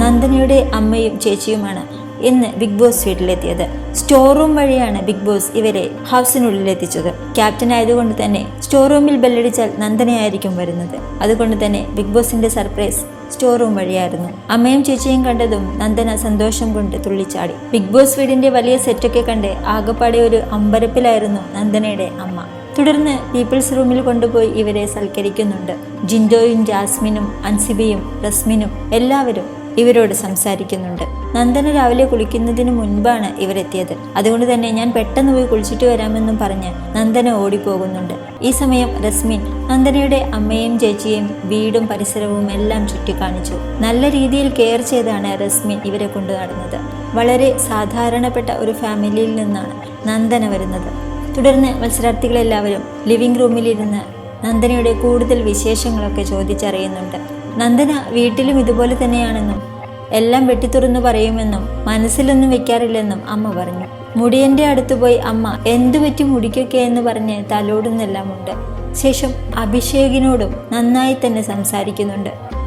നന്ദനയുടെ അമ്മയും ചേച്ചിയുമാണ് ഇന്ന് ബിഗ് ബോസ് വീട്ടിലെത്തിയത്. സ്റ്റോർ റൂം വഴിയാണ് ബിഗ് ബോസ് ഇവരെ ഹൗസിനുള്ളിൽ എത്തിച്ചത് ക്യാപ്റ്റൻ ആയതുകൊണ്ട് തന്നെ സ്റ്റോർ റൂമിൽ ബെല്ലടിച്ചാൽ നന്ദനയായിരിക്കും വരുന്നത്. അതുകൊണ്ട് തന്നെ ബിഗ് ബോസിന്റെ സർപ്രൈസ് സ്റ്റോർ റൂം വഴിയായിരുന്നു. അമ്മയും ചേച്ചിയും കണ്ടതും നന്ദന സന്തോഷം കൊണ്ട് തുള്ളിച്ചാടി. ബിഗ് ബോസ് വീടിന്റെ വലിയ സെറ്റൊക്കെ കണ്ട് ആകപ്പാടെ ഒരു അമ്പരപ്പിലായിരുന്നു നന്ദനയുടെ അമ്മ. തുടർന്ന് പീപ്പിൾസ് റൂമിൽ കൊണ്ടുപോയി ഇവരെ സൽക്കരിക്കുന്നുണ്ട്. ജിൻഡോയും ജാസ്മിനും അൻസിബിയും റസ്മിനും എല്ലാവരും ഇവരോട് സംസാരിക്കുന്നുണ്ട്. നന്ദന രാവിലെ കുളിക്കുന്നതിന് മുൻപാണ് ഇവരെത്തിയത്. അതുകൊണ്ട് തന്നെ ഞാൻ പെട്ടെന്ന് പോയി കുളിച്ചിട്ട് വരാമെന്നും പറഞ്ഞ് നന്ദന ഓടിപ്പോകുന്നുണ്ട്. ഈ സമയം രസ്മിൻ നന്ദനയുടെ അമ്മയും ചേച്ചിയും വീടും പരിസരവും എല്ലാം ചുറ്റിക്കാണിച്ചു. നല്ല രീതിയിൽ കെയർ ചെയ്താണ് റസ്മിൻ ഇവരെ കൊണ്ടു നടന്നത്. വളരെ സാധാരണപ്പെട്ട ഒരു ഫാമിലിയിൽ നിന്നാണ് നന്ദന വരുന്നത്. തുടർന്ന് മത്സരാർത്ഥികളെല്ലാവരും ലിവിംഗ് റൂമിലിരുന്ന് നന്ദനയുടെ കൂടുതൽ വിശേഷങ്ങളൊക്കെ ചോദിച്ചറിയുന്നുണ്ട്. നന്ദന വീട്ടിലും ഇതുപോലെ തന്നെയാണെന്നും എല്ലാം വെട്ടിത്തുറന്നു പറയുമെന്നും മനസ്സിലൊന്നും വെക്കാറില്ലെന്നും അമ്മ പറഞ്ഞു. മുടിയന്റെ അടുത്ത് പോയി അമ്മ എന്തു പറ്റി മുടിക്കൊക്കെ? എന്ന് പറഞ്ഞ് തലോടുന്നെല്ലാം ഉണ്ട് ശേഷം അഭിഷേകിനോടും നന്നായി തന്നെ സംസാരിക്കുന്നുണ്ട്.